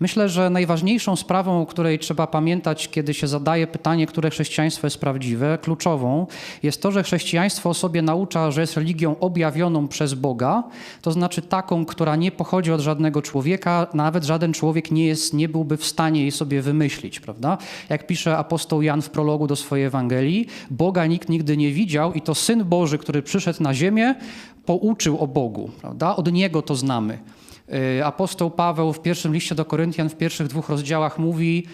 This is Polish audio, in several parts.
Myślę, że najważniejszą sprawą, o której trzeba pamiętać, kiedy się zadaje pytanie, które chrześcijaństwo jest prawdziwe, kluczową, jest to, że chrześcijaństwo o sobie naucza, że jest religią objawioną przez Boga, to znaczy taką, która nie pochodzi od żadnego człowieka, nawet żaden człowiek nie, jest, nie byłby w stanie jej sobie wymyślić, prawda? Jak pisze apostoł Jan w prologu do swojej Ewangelii, Boga nikt nigdy nie widział i to Syn Boży, który przyszedł na ziemię, pouczył o Bogu, prawda? Od Niego to znamy. Y, Apostoł Paweł w pierwszym liście do Koryntian w pierwszych dwóch rozdziałach mówi,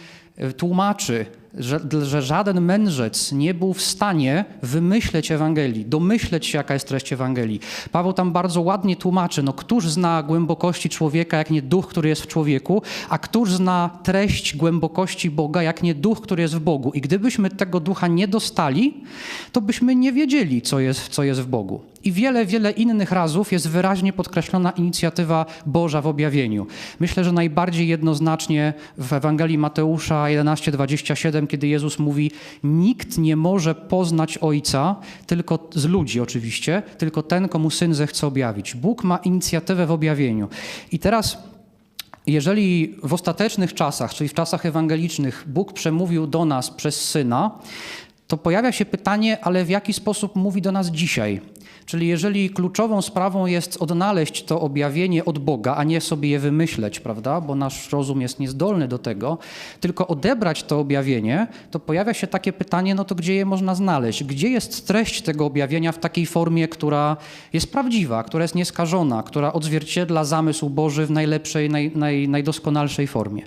y, tłumaczy, że, że żaden mędrzec nie był w stanie wymyśleć Ewangelii, domyśleć się, jaka jest treść Ewangelii. Paweł tam bardzo ładnie tłumaczy, no któż zna głębokości człowieka, jak nie duch, który jest w człowieku, a któż zna treść głębokości Boga, jak nie duch, który jest w Bogu. I gdybyśmy tego ducha nie dostali, to byśmy nie wiedzieli, co jest, co jest w Bogu. I wiele, wiele innych razów jest wyraźnie podkreślona inicjatywa Boża w objawieniu. Myślę, że najbardziej jednoznacznie w Ewangelii Mateusza 11:27, kiedy Jezus mówi: Nikt nie może poznać Ojca, tylko z ludzi oczywiście, tylko ten, komu syn zechce objawić. Bóg ma inicjatywę w objawieniu. I teraz jeżeli w ostatecznych czasach, czyli w czasach ewangelicznych, Bóg przemówił do nas przez syna, to pojawia się pytanie, ale w jaki sposób mówi do nas dzisiaj? Czyli jeżeli kluczową sprawą jest odnaleźć to objawienie od Boga, a nie sobie je wymyśleć, prawda, bo nasz rozum jest niezdolny do tego, tylko odebrać to objawienie, to pojawia się takie pytanie, no to gdzie je można znaleźć? Gdzie jest treść tego objawienia w takiej formie, która jest prawdziwa, która jest nieskażona, która odzwierciedla zamysł Boży w najlepszej, naj, naj, najdoskonalszej formie?